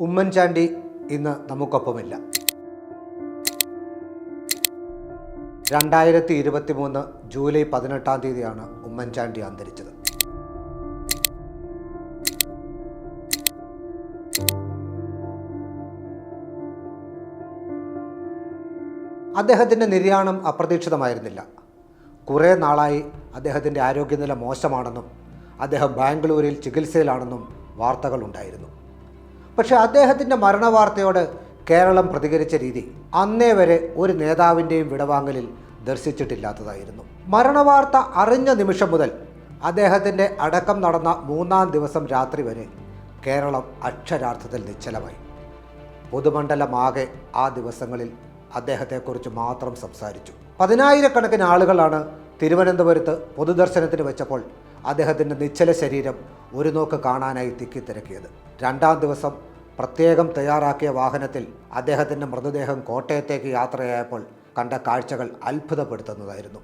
ഉമ്മൻചാണ്ടി ഇന്ന് നമുക്കൊപ്പമില്ല. രണ്ടായിരത്തി ഇരുപത്തി മൂന്ന് ജൂലൈ പതിനെട്ടാം തീയതിയാണ് ഉമ്മൻചാണ്ടി അന്തരിച്ചത്. അദ്ദേഹത്തിന്റെ നിര്യാണം അപ്രതീക്ഷിതമായിരുന്നില്ല. കുറേ നാളായി അദ്ദേഹത്തിന്റെ ആരോഗ്യനില മോശമാണെന്നും അദ്ദേഹം ബാംഗ്ലൂരിൽ ചികിത്സയിലാണെന്നും വാർത്തകളുണ്ടായിരുന്നു. പക്ഷേ അദ്ദേഹത്തിന്റെ മരണവാർത്തയോട് കേരളം പ്രതികരിച്ച രീതി അന്നേ വരെ ഒരു നേതാവിന്റെയും വിടവാങ്ങലിൽ ദർശിച്ചിട്ടില്ലാത്തതായിരുന്നു. മരണവാർത്ത അറിഞ്ഞ നിമിഷം മുതൽ അദ്ദേഹത്തിന്റെ അടക്കം നടന്ന മൂന്നാം ദിവസം രാത്രി വരെ കേരളം അക്ഷരാർത്ഥത്തിൽ നിശ്ചലമായി. പൊതുമണ്ഡലമാകെ ആ ദിവസങ്ങളിൽ അദ്ദേഹത്തെക്കുറിച്ച് മാത്രം സംസാരിച്ചു. പതിനായിരക്കണക്കിന് ആളുകളാണ് തിരുവനന്തപുരത്ത് പൊതുദർശനത്തിന് വെച്ചപ്പോൾ അദ്ദേഹത്തിന്റെ നിശ്ചല ശരീരം ഒരു നോക്ക് കാണാനായി തിക്കിത്തിരക്കിയത് രണ്ടാം ദിവസം പ്രത്യേകം തയ്യാറാക്കിയ വാഹനത്തിൽ അദ്ദേഹത്തിന്റെ മൃതദേഹം കോട്ടയത്തേക്ക് യാത്രയായപ്പോൾ കണ്ട കാഴ്ചകൾ അത്ഭുതപ്പെടുത്തുന്നതായിരുന്നു.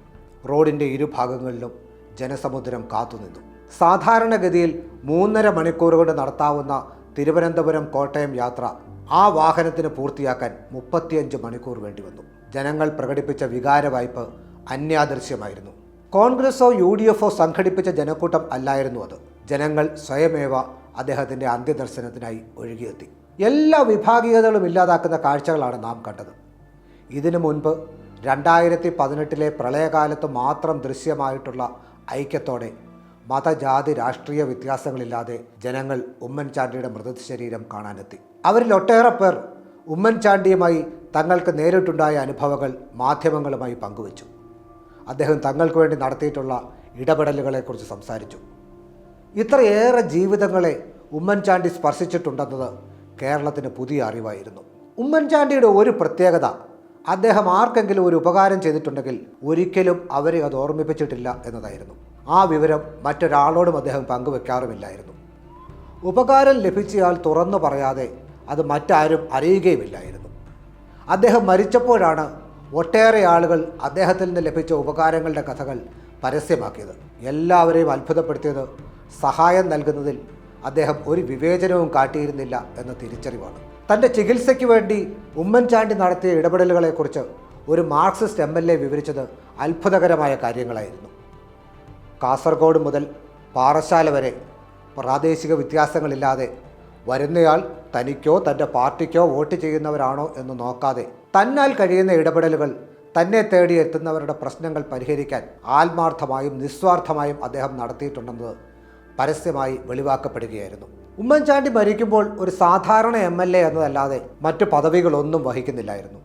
റോഡിന്റെ ഇരുഭാഗങ്ങളിലും ജനസമുദ്രം കാത്തുനിന്നു. സാധാരണഗതിയിൽ മൂന്നര മണിക്കൂർ കൊണ്ട് നടത്താവുന്ന തിരുവനന്തപുരം കോട്ടയം യാത്ര ആ വാഹനത്തിന് പൂർത്തിയാക്കാൻ മുപ്പത്തിയഞ്ച് മണിക്കൂർ വേണ്ടി വന്നു. ജനങ്ങൾ പ്രകടിപ്പിച്ച വികാര വായ്പ് അന്യാദൃശ്യമായിരുന്നു. കോൺഗ്രസോ യു ഡി എഫോ സംഘടിപ്പിച്ച ജനക്കൂട്ടം അല്ലായിരുന്നു അത്. ജനങ്ങൾ സ്വയമേവ അദ്ദേഹത്തിന്റെ അന്ത്യദർശനത്തിനായി ഒഴുകിയെത്തി. എല്ലാ വിഭാഗീയതകളും ഇല്ലാതാക്കുന്ന കാഴ്ചകളാണ് നാം കണ്ടത്. ഇതിനു മുൻപ് രണ്ടായിരത്തി പതിനെട്ടിലെ പ്രളയകാലത്ത് മാത്രം ദൃശ്യമായിട്ടുള്ള ഐക്യത്തോടെ മതജാതി രാഷ്ട്രീയ വ്യത്യാസങ്ങളില്ലാതെ ജനങ്ങൾ ഉമ്മൻചാണ്ടിയുടെ മൃതശരീരം കാണാനെത്തി. അവരിൽ ഒട്ടേറെ പേർ ഉമ്മൻചാണ്ടിയുമായി തങ്ങൾക്ക് നേരിട്ടുണ്ടായ അനുഭവങ്ങൾ മാധ്യമങ്ങളുമായി പങ്കുവച്ചു. അദ്ദേഹം തങ്ങൾക്ക് വേണ്ടി നടത്തിയിട്ടുള്ള ഇടപെടലുകളെക്കുറിച്ച് സംസാരിച്ചു. ഇത്രയേറെ ജീവിതങ്ങളെ ഉമ്മൻചാണ്ടി സ്പർശിച്ചിട്ടുണ്ടെന്നത് കേരളത്തിന് പുതിയ അറിവായിരുന്നു. ഉമ്മൻചാണ്ടിയുടെ ഒരു പ്രത്യേകത അദ്ദേഹം ആർക്കെങ്കിലും ഒരു ഉപകാരം ചെയ്തിട്ടുണ്ടെങ്കിൽ ഒരിക്കലും അവരെ അത് ഓർമ്മിപ്പിച്ചിട്ടില്ല എന്നതായിരുന്നു. ആ വിവരം മറ്റൊരാളോടും അദ്ദേഹം പങ്കുവെക്കാറുമില്ലായിരുന്നു. ഉപകാരം ലഭിച്ചയാൾ തുറന്നു പറയാതെ അത് മറ്റാരും അറിയുകയുമില്ലായിരുന്നു. അദ്ദേഹം മരിച്ചപ്പോഴാണ് ഒട്ടേറെ ആളുകൾ അദ്ദേഹത്തിൽ നിന്ന് ലഭിച്ച ഉപകാരങ്ങളുടെ കഥകൾ പരസ്യമാക്കിയത്. എല്ലാവരെയും അത്ഭുതപ്പെടുത്തിയത് സഹായം നൽകുന്നതിൽ അദ്ദേഹം ഒരു വിവേചനവും കാട്ടിയിരുന്നില്ല എന്ന തിരിച്ചറിവാണ്. തന്റെ ചികിത്സയ്ക്ക് വേണ്ടി ഉമ്മൻചാണ്ടി നടത്തിയ ഇടപെടലുകളെക്കുറിച്ച് ഒരു മാർക്സിസ്റ്റ് എം എൽ എ വിവരിച്ചത് അത്ഭുതകരമായ കാര്യങ്ങളായിരുന്നു. കാസർഗോഡ് മുതൽ പാറശാല വരെ പ്രാദേശിക വ്യത്യാസങ്ങളില്ലാതെ വരുന്നയാൾ തനിക്കോ തന്റെ പാർട്ടിക്കോ വോട്ട് ചെയ്യുന്നവരാണോ എന്ന് നോക്കാതെ തന്നാൽ കഴിയുന്ന ഇടപെടലുകൾ തന്നെ തേടി എത്തുന്നവരുടെ പ്രശ്നങ്ങൾ പരിഹരിക്കാൻ ആത്മാർത്ഥമായും നിസ്വാർത്ഥമായും അദ്ദേഹം നടത്തിയിട്ടുണ്ടെന്നത് പരസ്യമായി വെളിവാക്കപ്പെടുകയായിരുന്നു. ഉമ്മൻചാണ്ടി മരിക്കുമ്പോൾ ഒരു സാധാരണ എം എൽ എ എന്നതല്ലാതെ മറ്റു പദവികളൊന്നും വഹിക്കുന്നില്ലായിരുന്നു.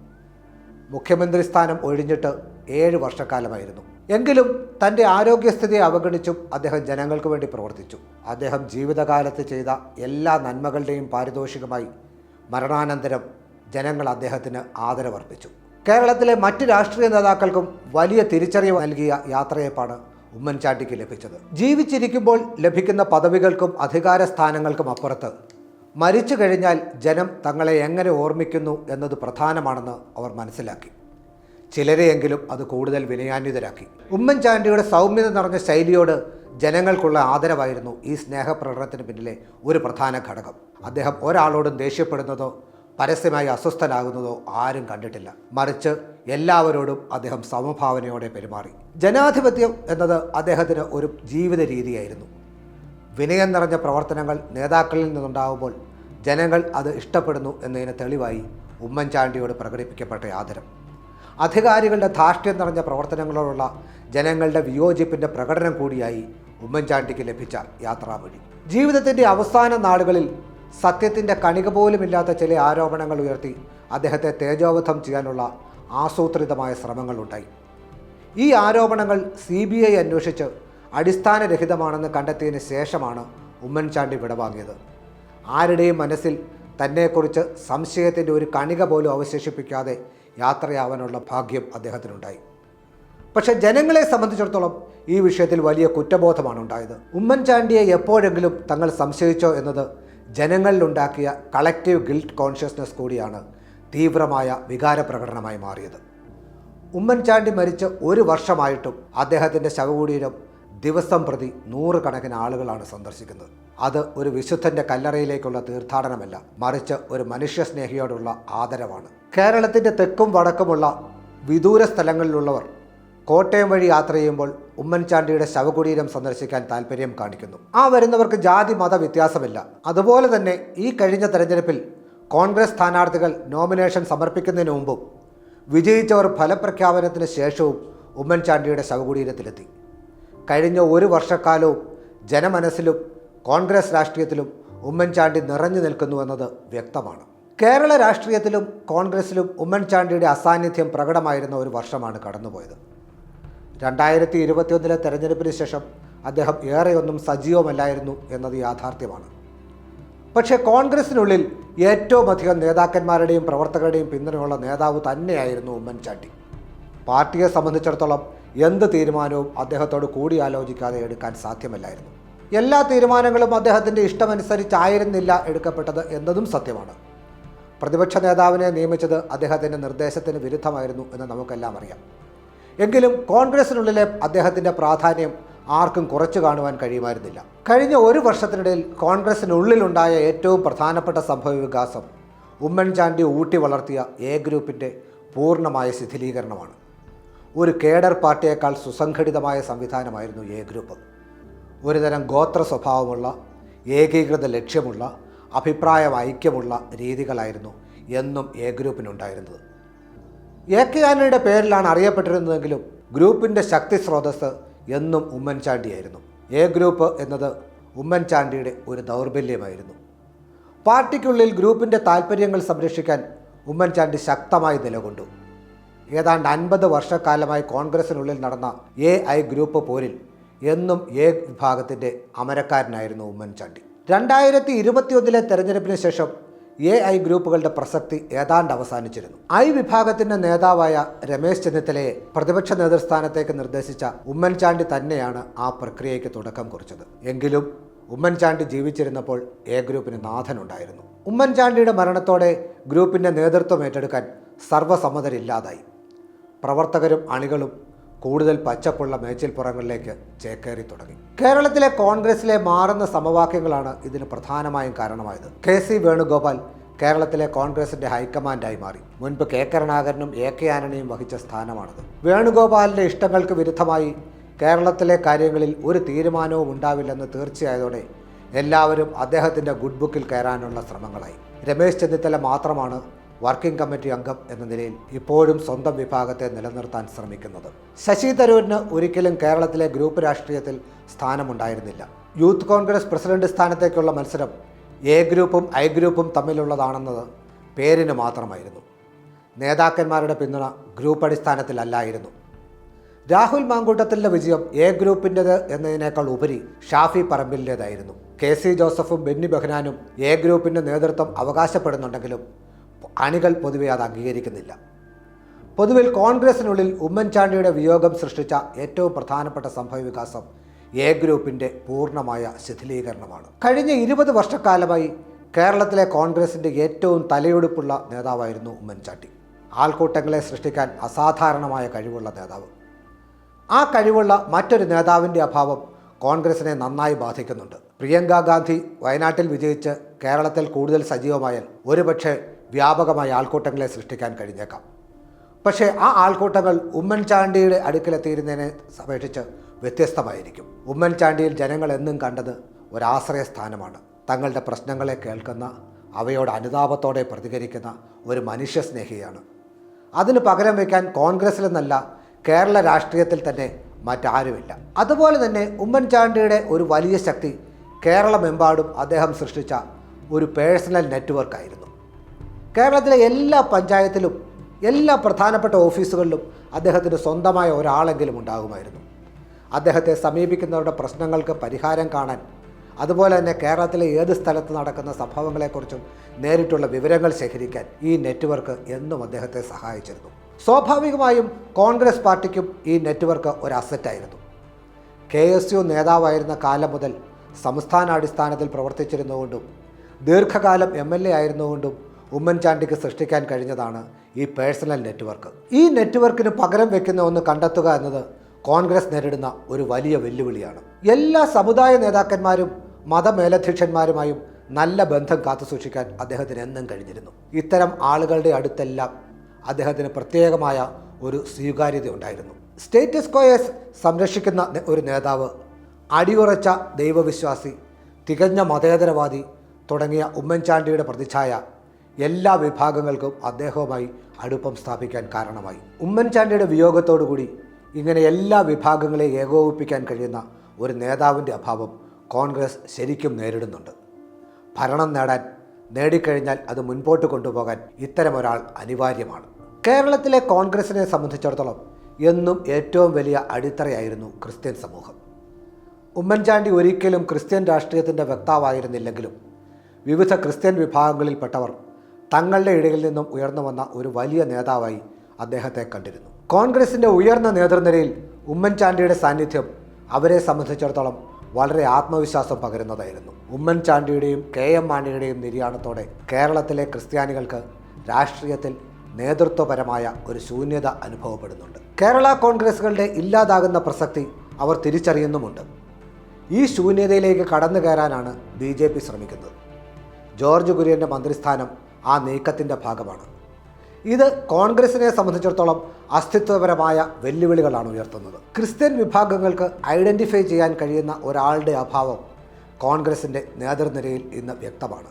മുഖ്യമന്ത്രി സ്ഥാനം ഒഴിഞ്ഞിട്ട് ഏഴ് വർഷക്കാലമായിരുന്നു. എങ്കിലും തന്റെ ആരോഗ്യസ്ഥിതിയെ അവഗണിച്ചും അദ്ദേഹം ജനങ്ങൾക്ക് വേണ്ടി പ്രവർത്തിച്ചു. അദ്ദേഹം ജീവിതകാലത്ത് ചെയ്ത എല്ലാ നന്മകളുടെയും പാരിതോഷികമായി മരണാനന്തരം ജനങ്ങൾ അദ്ദേഹത്തിന് ആദരവർപ്പിച്ചു. കേരളത്തിലെ മറ്റ് രാഷ്ട്രീയ നേതാക്കൾക്കും വലിയ തിരിച്ചറിവ് നൽകിയ യാത്രയപ്പാണ് ഉമ്മൻചാണ്ടിക്ക് ലഭിച്ചത്. ജീവിച്ചിരിക്കുമ്പോൾ ലഭിക്കുന്ന പദവികൾക്കും അധികാര സ്ഥാനങ്ങൾക്കും അപ്പുറത്ത്. മരിച്ചു കഴിഞ്ഞാൽ ജനം തങ്ങളെ എങ്ങനെ ഓർമ്മിക്കുന്നു എന്നത് പ്രധാനമാണെന്ന് അവർ മനസ്സിലാക്കി. ചിലരെയെങ്കിലും അത് കൂടുതൽ വിനയാന്വിതരാക്കി. ഉമ്മൻചാണ്ടിയുടെ സൗമ്യത നിറഞ്ഞ ശൈലിയോട് ജനങ്ങൾക്കുള്ള ആദരവായിരുന്നു ഈ സ്നേഹപ്രകടനത്തിന് പിന്നിലെ ഒരു പ്രധാന ഘടകം. അദ്ദേഹം ഒരാളോടും ദേഷ്യപ്പെടുന്നതോ പരസ്യമായി അസ്വസ്ഥനാകുന്നതോ ആരും കണ്ടിട്ടില്ല. മറിച്ച് എല്ലാവരോടും അദ്ദേഹം സമഭാവനയോടെ പെരുമാറി. ജനാധിപത്യം എന്നത് അദ്ദേഹത്തിന് ഒരു ജീവിത രീതിയായിരുന്നു. വിനയം നിറഞ്ഞ പ്രവർത്തനങ്ങൾ നേതാക്കളിൽ നിന്നുണ്ടാകുമ്പോൾ ജനങ്ങൾ അത് ഇഷ്ടപ്പെടുന്നു എന്നതിന് തെളിവായി ഉമ്മൻചാണ്ടിയോട് പ്രകടിപ്പിക്കപ്പെട്ട ആദരം. അധികാരികളുടെ ധാർഷ്ട്യം നിറഞ്ഞ പ്രവർത്തനങ്ങളോടുള്ള ജനങ്ങളുടെ വിയോജിപ്പിന്റെ പ്രകടനം കൂടിയായി ഉമ്മൻചാണ്ടിക്ക് ലഭിച്ച യാത്രാവഴി. ജീവിതത്തിന്റെ അവസാന നാളുകളിൽ സത്യത്തിന്റെ കണിക പോലുമില്ലാത്ത ചില ആരോപണങ്ങൾ ഉയർത്തി അദ്ദേഹത്തെ തേജോവധം ചെയ്യാനുള്ള ആസൂത്രിതമായ ശ്രമങ്ങളുണ്ടായി. ഈ ആരോപണങ്ങൾ സി ബി ഐ അന്വേഷിച്ച് അടിസ്ഥാനരഹിതമാണെന്ന് കണ്ടെത്തിയതിന് ശേഷമാണ് ഉമ്മൻചാണ്ടി വിടവാങ്ങിയത്. ആരുടെയും മനസ്സിൽ തന്നെക്കുറിച്ച് സംശയത്തിന്റെ ഒരു കണിക പോലും അവശേഷിപ്പിക്കാതെ യാത്രയാവാനുള്ള ഭാഗ്യം അദ്ദേഹത്തിനുണ്ടായി. പക്ഷേ ജനങ്ങളെ സംബന്ധിച്ചിടത്തോളം ഈ വിഷയത്തിൽ വലിയ കുറ്റബോധമാണ് ഉണ്ടായത്. ഉമ്മൻചാണ്ടിയെ എപ്പോഴെങ്കിലും തങ്ങൾ സംശയിച്ചോ എന്നത് ജനങ്ങളിലുണ്ടാക്കിയ കളക്റ്റീവ് ഗിൽറ്റ് കോൺഷ്യസ്നസ് കൂടിയാണ് തീവ്രമായ വികാര പ്രകടനമായി മാറിയത്. ഉമ്മൻചാണ്ടി മരിച്ച് ഒരു വർഷമായിട്ടും അദ്ദേഹത്തിന്റെ ശവകുടീരം ദിവസം പ്രതി നൂറുകണക്കിന് ആളുകളാണ് സന്ദർശിക്കുന്നത്. അത് ഒരു വിശുദ്ധന്റെ കല്ലറയിലേക്കുള്ള തീർത്ഥാടനമല്ല മറിച്ച് ഒരു മനുഷ്യസ്നേഹിയോടുള്ള ആദരവാണ്. കേരളത്തിന്റെ തെക്കും വടക്കുമുള്ള വിദൂര സ്ഥലങ്ങളിലുള്ളവർ കോട്ടയം വഴി യാത്ര ചെയ്യുമ്പോൾ ഉമ്മൻചാണ്ടിയുടെ ശവകുടീരം സന്ദർശിക്കാൻ താല്പര്യം കാണിക്കുന്നു. ആ വരുന്നവർക്ക് ജാതി മത വ്യത്യാസമില്ല. അതുപോലെ തന്നെ ഈ കഴിഞ്ഞ തെരഞ്ഞെടുപ്പിൽ കോൺഗ്രസ് സ്ഥാനാർത്ഥികൾ നോമിനേഷൻ സമർപ്പിക്കുന്നതിന് മുമ്പും വിജയിച്ചവർ ഫലപ്രഖ്യാപനത്തിന് ശേഷവും ഉമ്മൻചാണ്ടിയുടെ ശവകുടീരത്തിലെത്തി. കഴിഞ്ഞ ഒരു വർഷക്കാലവും ജനമനസ്സിലും കോൺഗ്രസ് രാഷ്ട്രീയത്തിലും ഉമ്മൻചാണ്ടി നിറഞ്ഞു നിൽക്കുന്നുവെന്നത് വ്യക്തമാണ്. കേരള രാഷ്ട്രീയത്തിലും കോൺഗ്രസിലും ഉമ്മൻചാണ്ടിയുടെ അസാന്നിധ്യം പ്രകടമായിരുന്ന ഒരു വർഷമാണ് കടന്നുപോയത്. രണ്ടായിരത്തി ഇരുപത്തിയൊന്നിലെ തെരഞ്ഞെടുപ്പിന് ശേഷം അദ്ദേഹം ഏറെയൊന്നും സജീവമല്ലായിരുന്നു എന്നത് യാഥാർത്ഥ്യമാണ്. പക്ഷേ കോൺഗ്രസിനുള്ളിൽ ഏറ്റവും അധികം നേതാക്കന്മാരുടെയും പ്രവർത്തകരുടെയും പിന്തുണയുള്ള നേതാവ് തന്നെയായിരുന്നു ഉമ്മൻചാണ്ടി. പാർട്ടിയെ സംബന്ധിച്ചിടത്തോളം എന്ത് തീരുമാനവും അദ്ദേഹത്തോട് കൂടിയാലോചിക്കാതെ എടുക്കാൻ സാധ്യമല്ലായിരുന്നു. എല്ലാ തീരുമാനങ്ങളും അദ്ദേഹത്തിന്റെ ഇഷ്ടമനുസരിച്ചായിരുന്നില്ല എടുക്കപ്പെട്ടത് എന്നതും സത്യമാണ്. പ്രതിപക്ഷ നേതാവിനെ നിയമിച്ചത് അദ്ദേഹത്തിന്റെ നിർദ്ദേശത്തിന് വിരുദ്ധമായിരുന്നു എന്ന് നമുക്കെല്ലാം അറിയാം. എങ്കിലും കോൺഗ്രസിനുള്ളിലെ അദ്ദേഹത്തിന്റെ പ്രാധാന്യം ആർക്കും കുറച്ചു കാണുവാൻ കഴിയുമായിരുന്നില്ല. കഴിഞ്ഞ ഒരു വർഷത്തിനിടയിൽ കോൺഗ്രസിനുള്ളിലുണ്ടായ ഏറ്റവും പ്രധാനപ്പെട്ട സംഭവ വികാസം ഉമ്മൻചാണ്ടി ഊട്ടി വളർത്തിയ എ ഗ്രൂപ്പിന്റെ പൂർണമായ ശിഥിലീകരണമാണ്. ഒരു കേഡർ പാർട്ടിയേക്കാൾ സുസംഘടിതമായ സംവിധാനമായിരുന്നു എ ഗ്രൂപ്പ്. ഒരുതരം ഗോത്ര സ്വഭാവമുള്ള ഏകീകൃത ലക്ഷ്യമുള്ള അഭിപ്രായ ഐക്യമുള്ള രീതികളായിരുന്നു എന്നും എ ഗ്രൂപ്പിനുണ്ടായിരുന്നത്. എ കെ പേരിലാണ് അറിയപ്പെട്ടിരുന്നതെങ്കിലും ഗ്രൂപ്പിന്റെ ശക്തി സ്രോതസ് എന്നും ഉമ്മൻചാണ്ടിയായിരുന്നു. എ ഗ്രൂപ്പ് എന്നത് ഉമ്മൻചാണ്ടിയുടെ ഒരു ദൗർബല്യമായിരുന്നു. പാർട്ടിക്കുള്ളിൽ ഗ്രൂപ്പിന്റെ താൽപ്പര്യങ്ങൾ സംരക്ഷിക്കാൻ ഉമ്മൻചാണ്ടി ശക്തമായി നിലകൊണ്ടു. ഏതാണ്ട് അൻപത് വർഷക്കാലമായി കോൺഗ്രസിനുള്ളിൽ നടന്ന എ ഐ ഗ്രൂപ്പ് പോരിൽ എന്നും എ വിഭാഗത്തിന്റെ അമരക്കാരനായിരുന്നു ഉമ്മൻചാണ്ടി. രണ്ടായിരത്തി ഇരുപത്തിയൊന്നിലെ തെരഞ്ഞെടുപ്പിന് ശേഷം എ ഐ ഗ്രൂപ്പുകളുടെ പ്രസക്തി ഏതാണ്ട് അവസാനിച്ചിരുന്നു. ഐ വിഭാഗത്തിന്റെ നേതാവായ രമേശ് ചെന്നിത്തലയെ പ്രതിപക്ഷ നേതൃസ്ഥാനത്തേക്ക് നിർദ്ദേശിച്ച ഉമ്മൻചാണ്ടി തന്നെയാണ് ആ പ്രക്രിയയ്ക്ക് തുടക്കം കുറിച്ചത്. എങ്കിലും ഉമ്മൻചാണ്ടി ജീവിച്ചിരുന്നപ്പോൾ എ ഗ്രൂപ്പിന് നാഥനുണ്ടായിരുന്നു. ഉമ്മൻചാണ്ടിയുടെ മരണത്തോടെ ഗ്രൂപ്പിന്റെ നേതൃത്വം ഏറ്റെടുക്കാൻ സർവസമ്മതരില്ലാതായി. പ്രവർത്തകരും അണികളും കൂടുതൽ പച്ചപ്പുള്ള മേച്ചിൽപ്പുറങ്ങളിലേക്ക് ചേക്കേറി തുടങ്ങി. കേരളത്തിലെ കോൺഗ്രസിലെ മാറുന്ന സമവാക്യങ്ങളാണ് ഇതിന് പ്രധാനമായും കാരണമായത്. കെ സി വേണുഗോപാൽ കേരളത്തിലെ കോൺഗ്രസിന്റെ ഹൈക്കമാൻഡായി മാറി. മുൻപ് കെ കരുണാകരനും എ കെ ആന്റണിയും വഹിച്ച സ്ഥാനമാണത്. വേണുഗോപാലിന്റെ ഇഷ്ടങ്ങൾക്ക് വിരുദ്ധമായി കേരളത്തിലെ കാര്യങ്ങളിൽ ഒരു തീരുമാനവും ഉണ്ടാവില്ലെന്ന് തീർച്ചയായതോടെ എല്ലാവരും അദ്ദേഹത്തിന്റെ ഗുഡ് ബുക്കിൽ കയറാനുള്ള ശ്രമങ്ങളായി. രമേശ് ചെന്നിത്തല മാത്രമാണ് വർക്കിംഗ് കമ്മിറ്റി അംഗം എന്ന നിലയിൽ ഇപ്പോഴും സ്വന്തം വിഭാഗത്തെ നിലനിർത്താൻ ശ്രമിക്കുന്നത്. ശശി തരൂരിന് ഒരിക്കലും കേരളത്തിലെ ഗ്രൂപ്പ് രാഷ്ട്രീയത്തിൽ സ്ഥാനമുണ്ടായിരുന്നില്ല. യൂത്ത് കോൺഗ്രസ് പ്രസിഡന്റ് സ്ഥാനത്തേക്കുള്ള മത്സരം എ ഗ്രൂപ്പും ഐ ഗ്രൂപ്പും തമ്മിലുള്ളതാണെന്നത് പേരിന് മാത്രമായിരുന്നു. നേതാക്കന്മാരുടെ പിന്തുണ ഗ്രൂപ്പ് അടിസ്ഥാനത്തിലല്ലായിരുന്നു. രാഹുൽ മാങ്കൂട്ടത്തിന്റെ വിജയം എ ഗ്രൂപ്പിന്റെത് എന്നതിനേക്കാൾ ഉപരി ഷാഫി പറമ്പിലിന്റേതായിരുന്നു. കെ സി ജോസഫും ബെന്നി ബെഹ്നാനും എ ഗ്രൂപ്പിന്റെ നേതൃത്വം അവകാശപ്പെടുന്നുണ്ടെങ്കിലും അണികൾ പൊതുവെ അത് അംഗീകരിക്കുന്നില്ല. പൊതുവിൽ കോൺഗ്രസിനുള്ളിൽ ഉമ്മൻചാണ്ടിയുടെ വിയോഗം സൃഷ്ടിച്ച ഏറ്റവും പ്രധാനപ്പെട്ട സംഭവവികാസം എ ഗ്രൂപ്പിന്റെ പൂർണമായ ശിഥിലീകരണമാണ്. കഴിഞ്ഞ ഇരുപത് വർഷക്കാലമായി കേരളത്തിലെ കോൺഗ്രസിന്റെ ഏറ്റവും തലയെടുപ്പുള്ള നേതാവായിരുന്നു ഉമ്മൻചാണ്ടി. ആൾക്കൂട്ടങ്ങളെ സൃഷ്ടിക്കാൻ അസാധാരണമായ കഴിവുള്ള നേതാവ്. ആ കഴിവുള്ള മറ്റൊരു നേതാവിന്റെ അഭാവം കോൺഗ്രസിനെ നന്നായി ബാധിക്കുന്നുണ്ട്. പ്രിയങ്ക ഗാന്ധി വയനാട്ടിൽ വിജയിച്ച് കേരളത്തിൽ കൂടുതൽ സജീവമായാൽ ഒരുപക്ഷെ വ്യാപകമായ ആൾക്കൂട്ടങ്ങളെ സൃഷ്ടിക്കാൻ കഴിഞ്ഞേക്കാം. പക്ഷേ ആ ആൾക്കൂട്ടങ്ങൾ ഉമ്മൻചാണ്ടിയുടെ അടുക്കലെത്തിയിരുന്നതിനെ അപേക്ഷിച്ച് വ്യത്യസ്തമായിരിക്കും. ഉമ്മൻചാണ്ടിയിൽ ജനങ്ങൾ എന്നും കണ്ടത് ഒരാശ്രയ സ്ഥാനമാണ് തങ്ങളുടെ പ്രശ്നങ്ങളെ കേൾക്കുന്ന അവയോട് അനുതാപത്തോടെ പ്രതികരിക്കുന്ന ഒരു മനുഷ്യസ്നേഹിയാണ്. അതിന് പകരം വയ്ക്കാൻ കോൺഗ്രസിലെന്നല്ല കേരള രാഷ്ട്രീയത്തിൽ തന്നെ മറ്റാരുമില്ല. അതുപോലെ തന്നെ ഉമ്മൻചാണ്ടിയുടെ ഒരു വലിയ ശക്തി കേരളമെമ്പാടും അദ്ദേഹം സൃഷ്ടിച്ച ഒരു പേഴ്സണൽ നെറ്റ്വർക്കായിരുന്നു. കേരളത്തിലെ എല്ലാ പഞ്ചായത്തിലും എല്ലാ പ്രധാനപ്പെട്ട ഓഫീസുകളിലും അദ്ദേഹത്തിന് സ്വന്തമായ ഒരാളെങ്കിലും ഉണ്ടാകുമായിരുന്നു. അദ്ദേഹത്തെ സമീപിക്കുന്നവരുടെ പ്രശ്നങ്ങൾക്ക് പരിഹാരം കാണാൻ അതുപോലെ തന്നെ കേരളത്തിലെ ഏത് സ്ഥലത്ത് നടക്കുന്ന സംഭവങ്ങളെക്കുറിച്ചും നേരിട്ടുള്ള വിവരങ്ങൾ ശേഖരിക്കാൻ ഈ നെറ്റ്വർക്ക് എന്നും അദ്ദേഹത്തെ സഹായിച്ചിരുന്നു. സ്വാഭാവികമായും കോൺഗ്രസ് പാർട്ടിക്കും ഈ നെറ്റ്വർക്ക് ഒരു അസറ്റായിരുന്നു കെ എസ് യു നേതാവായിരുന്ന കാലം മുതൽ സംസ്ഥാനാടിസ്ഥാനത്തിൽ പ്രവർത്തിച്ചിരുന്നുകൊണ്ടും ദീർഘകാലം എം എൽ എ ആയിരുന്നുകൊണ്ടും ഉമ്മൻചാണ്ടിക്ക് സൃഷ്ടിക്കാൻ കഴിഞ്ഞതാണ് ഈ പേഴ്സണൽ നെറ്റ്വർക്ക്. ഈ നെറ്റ്വർക്കിന് പകരം വെക്കുന്ന ഒന്ന് കണ്ടെത്തുക എന്നത് കോൺഗ്രസ് നേരിടുന്ന ഒരു വലിയ വെല്ലുവിളിയാണ്. എല്ലാ സമുദായ നേതാക്കന്മാരും മതമേലധ്യക്ഷന്മാരുമായും നല്ല ബന്ധം കാത്തുസൂക്ഷിക്കാൻ അദ്ദേഹത്തിന് എന്നും കഴിഞ്ഞിരുന്നു. ഇത്തരം ആളുകളുടെ അടുത്തെല്ലാം അദ്ദേഹത്തിന് പ്രത്യേകമായ ഒരു സ്വീകാര്യത ഉണ്ടായിരുന്നു സ്റ്റേറ്റസ് കോയേഴ്സ് സംരക്ഷിക്കുന്ന ഒരു നേതാവ് അടിയുറച്ച ദൈവവിശ്വാസി തികഞ്ഞ മതേതരവാദി തുടങ്ങിയ ഉമ്മൻചാണ്ടിയുടെ പ്രതിച്ഛായ എല്ലാ വിഭാഗങ്ങൾക്കും അദ്ദേഹവുമായി അടുപ്പം സ്ഥാപിക്കാൻ കാരണമായി. ഉമ്മൻചാണ്ടിയുടെ വിയോഗത്തോടുകൂടി ഇങ്ങനെ എല്ലാ വിഭാഗങ്ങളെ ഏകോപിപ്പിക്കാൻ കഴിയുന്ന ഒരു നേതാവിന്റെ അഭാവം കോൺഗ്രസ് ശരിക്കും നേരിടുന്നുണ്ട്. ഭരണം നേടാൻ നേടിക്കഴിഞ്ഞാൽ അത് മുൻപോട്ട് കൊണ്ടുപോകാൻ ഇത്തരമൊരാൾ അനിവാര്യമാണ്. കേരളത്തിലെ കോൺഗ്രസിനെ സംബന്ധിച്ചിടത്തോളം എന്നും ഏറ്റവും വലിയ അടിത്തറയായിരുന്നു ക്രിസ്ത്യൻ സമൂഹം. ഉമ്മൻചാണ്ടി ഒരിക്കലും ക്രിസ്ത്യൻ രാഷ്ട്രീയത്തിന്റെ വക്താവായിരുന്നില്ലെങ്കിലും വിവിധ ക്രിസ്ത്യൻ വിഭാഗങ്ങളിൽപ്പെട്ടവർ തങ്ങളുടെ ഇടയിൽ നിന്നും ഉയർന്നു വന്ന ഒരു വലിയ നേതാവായി അദ്ദേഹത്തെ കണ്ടിരുന്നു. കോൺഗ്രസിന്റെ ഉയർന്ന നേതൃനിരയിൽ ഉമ്മൻചാണ്ടിയുടെ സാന്നിധ്യം അവരെ സംബന്ധിച്ചിടത്തോളം വളരെ ആത്മവിശ്വാസം പകരുന്നതായിരുന്നു. ഉമ്മൻചാണ്ടിയുടെയും കെ എം മാണിയുടെയും നിര്യാണത്തോടെ കേരളത്തിലെ ക്രിസ്ത്യാനികൾക്ക് രാഷ്ട്രീയത്തിൽ നേതൃത്വപരമായ ഒരു ശൂന്യത അനുഭവപ്പെടുന്നുണ്ട്. കേരള കോൺഗ്രസുകളുടെ ഇല്ലാതാകുന്ന പ്രസക്തി അവർ തിരിച്ചറിയുന്നുമുണ്ട്. ഈ ശൂന്യതയിലേക്ക് കടന്നു കയറാനാണ് ബി ജെ പി ശ്രമിക്കുന്നത്. ജോർജ് കുര്യന്റെ മന്ത്രിസ്ഥാനം ആ നീക്കത്തിന്റെ ഭാഗമാണ്. ഇത് കോൺഗ്രസിനെ സംബന്ധിച്ചിടത്തോളം അസ്തിത്വപരമായ വെല്ലുവിളികളാണ് ഉയർത്തുന്നത്. ക്രിസ്ത്യൻ വിഭാഗങ്ങൾക്ക് ഐഡന്റിഫൈ ചെയ്യാൻ കഴിയുന്ന ഒരാളുടെ അഭാവം കോൺഗ്രസിന്റെ നേതൃനിരയിൽ ഇന്ന് വ്യക്തമാണ്.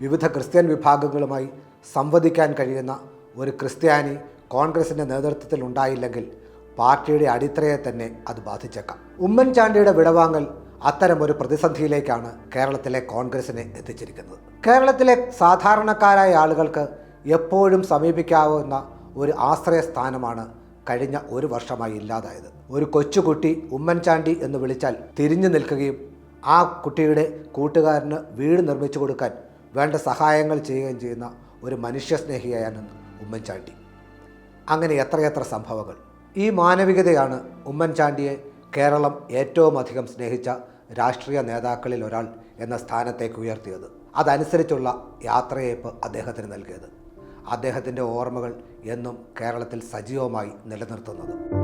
വിവിധ ക്രിസ്ത്യൻ വിഭാഗങ്ങളുമായി സംവദിക്കാൻ കഴിയുന്ന ഒരു ക്രിസ്ത്യാനി കോൺഗ്രസിന്റെ നേതൃത്വത്തിൽ ഉണ്ടായില്ലെങ്കിൽ പാർട്ടിയുടെ അടിത്തറയെ തന്നെ അത് ബാധിച്ചേക്കാം. ഉമ്മൻചാണ്ടിയുടെ വിടവാങ്ങൽ അത്തരം ഒരു പ്രതിസന്ധിയിലേക്കാണ് കേരളത്തിലെ കോൺഗ്രസിനെ എത്തിച്ചിരിക്കുന്നത്. കേരളത്തിലെ സാധാരണക്കാരായ ആളുകൾക്ക് എപ്പോഴും സമീപിക്കാവുന്ന ഒരു ആശ്രയ സ്ഥാനമാണ് കഴിഞ്ഞ ഒരു വർഷമായി ഇല്ലാതായത്. ഒരു കൊച്ചുകുട്ടി ഉമ്മൻചാണ്ടി എന്ന് വിളിച്ചാൽ തിരിഞ്ഞു നിൽക്കുകയും ആ കുട്ടിയുടെ കൂട്ടുകാരന് വീട് നിർമ്മിച്ചു കൊടുക്കാൻ വേണ്ട സഹായങ്ങൾ ചെയ്യുകയും ചെയ്യുന്ന ഒരു മനുഷ്യസ്നേഹിയായാണ് ഉമ്മൻചാണ്ടി. അങ്ങനെ എത്രയെത്ര സംഭവങ്ങൾ. ഈ മാനവികതയാണ് ഉമ്മൻചാണ്ടിയെ കേരളം ഏറ്റവും അധികം സ്നേഹിച്ച രാഷ്ട്രീയ നേതാക്കളിൽ ഒരാൾ എന്ന സ്ഥാനത്തേക്ക് ഉയർത്തിയത്. അതനുസരിച്ചുള്ള യാത്രയേപ്പ് അദ്ദേഹത്തിന് നൽകിയത്. അദ്ദേഹത്തിന്റെ ഓർമ്മകൾ എന്നും കേരളത്തിൽ സജീവമായി നിലനിർത്തുന്നത്.